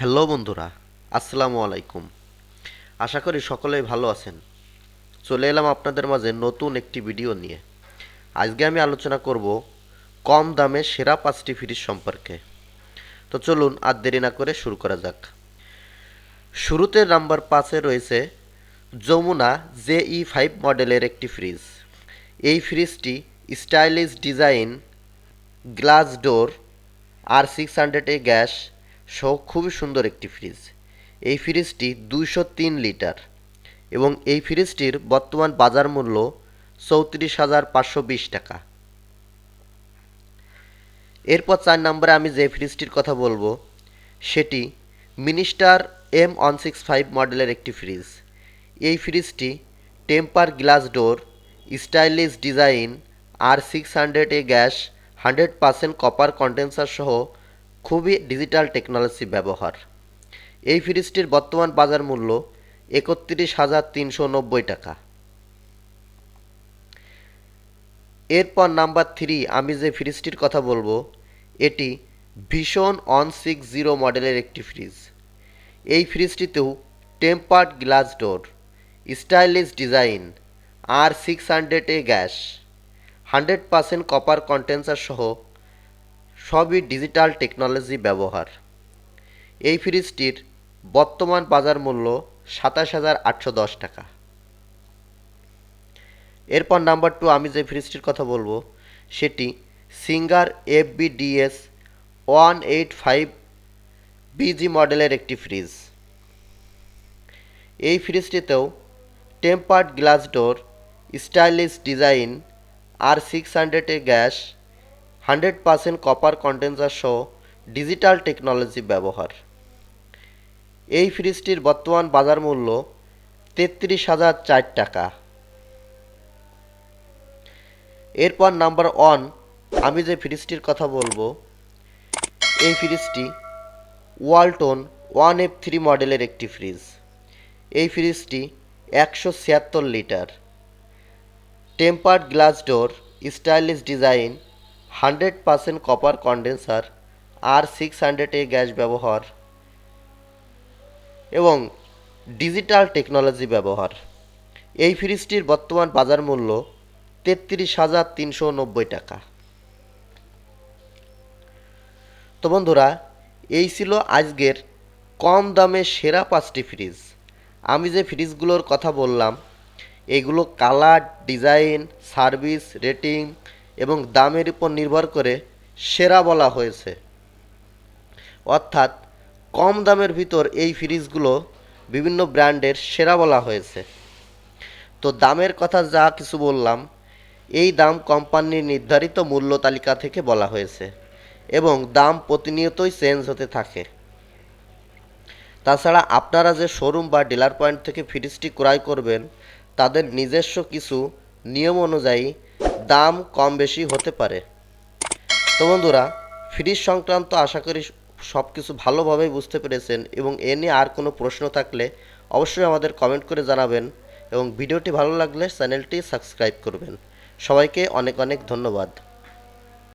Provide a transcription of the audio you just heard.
Hello বন্ধুরা, আসসালামু আলাইকুম। আশা করি সকলেই ভালো আছেন। চলে এলাম আপনাদের মাঝে নতুন একটি ভিডিও নিয়ে। আজকে আমি আলোচনা করব কম দামে সেরা পাঁচটি ফ্রিজ সম্পর্কে। তো চলুন আর দেরি না করে শুরু করা যাক। শুরুতে নাম্বার পাঁচে রয়েছে যমুনা জে ই ফাইভ মডেলের একটি ফ্রিজ। এই ফ্রিজটি স্টাইলিশ ডিজাইন, গ্লাস ডোর, আর সিক্স হান্ড্রেড এ গ্যাস সহ খুবই সুন্দর একটি ফ্রিজ এই ফ্রিজটি দুইশো তিন লিটার এবং এই ফ্রিজটির বর্তমান বাজার মূল্য চৌত্রিশ হাজার পাঁচশো বিশ টাকা। এরপর চার নম্বরে আমি যে ফ্রিজটির কথা বলব, সেটি Minister M one six five মডেলের একটি ফ্রিজ এই ফ্রিজটি temper glass door, stylish design, R six hundred a gas, hundred percent copper condenser সহ খুবই ডিজিটাল টেকনোলজি ব্যবহার। এই ফ্রিজটির বর্তমান বাজার মূল্য একত্রিশ হাজার তিনশো নব্বই টাকা। এরপর নাম্বার থ্রি আমি যে ফ্রিজটির কথা বলব, এটি ভীষণ অন সিক্স জিরো মডেলের একটি ফ্রিজ এই ফ্রিজটিতেও tempered glass door stylish design R six hundred a gas hundred percent copper condenser সহ সবই ডিজিটাল টেকনোলজি ব্যবহার। এই ফ্রিজটির বর্তমান বাজার মূল্য সাতাশ হাজার আটশো দশ টাকা। এরপর নাম্বার টু আমি যে ফ্রিজটির কথা বলব, সেটি Singer F B D S one eight five B G মডেলের একটি ফ্রিজ। এই ফ্রিজটিতেও tempered glass door, stylish design, আর সিক্স হান্ড্রেডের gas hundred percent copper condenser সহ ডিজিটাল টেকনোলজি ব্যবহার। এই ফ্রিজটির বর্তমান বাজার মূল্য তেত্রিশ হাজার চার টাকা। এরপর নাম্বার ওয়ান আমি যে ফ্রিজটির কথা বলব, এই ফ্রিজটি ওয়ালটন ওয়ান এফ থ্রি মডেলের একটি ফ্রিজ। এই ফ্রিজটি একশো ছিয়াত্তর litre. Tempered glass door, stylish design hundred percent copper condenser আর সিক্স হান্ড্রেড এ গ্যাস ব্যবহার এবং ডিজিটাল টেকনোলজি ব্যবহার। এই ফ্রিজটির বর্তমান বাজার মূল্য তেত্রিশ হাজার তিনশো নব্বই টাকা। তো বন্ধুরা, এই ছিল আজকের কম দামে সেরা পাঁচটি ফ্রিজ। আমি যে ফ্রিজগুলোর কথা বললাম, এগুলো কালার, ডিজাইন, সার্ভিস, রেটিং এবং দামের উপর নির্ভর করে সেরা বলা হয়েছে। অর্থাৎ কম দামের ভিতর এই ফ্রিজগুলো বিভিন্ন ব্র্যান্ডের সেরা বলা হয়েছে। তো দামের কথা যা কিছু বললাম, এই দাম কোম্পানির নির্ধারিত মূল্য তালিকা থেকে বলা হয়েছে এবং দাম প্রতিনিয়তই চেঞ্জ হতে থাকে। তাছাড়া আপনারা যে শোরুম বা ডিলার পয়েন্ট থেকে ফ্রিজটি ক্রয় করবেন, তাদের নিজস্ব কিছু নিয়ম অনুযায়ী দাম কম বেশি হতে পারে। তো বন্ধুরা, ফ্রিজ সংক্রান্ত আশা করি সব কিছু ভালোভাবেই বুঝতে পেরেছেন এবং এ নিয়ে আর কোনো প্রশ্ন থাকলে অবশ্যই আমাদের কমেন্ট করে জানাবেন এবং ভিডিওটি ভালো লাগলে চ্যানেলটি সাবস্ক্রাইব করবেন। সবাইকে অনেক অনেক ধন্যবাদ।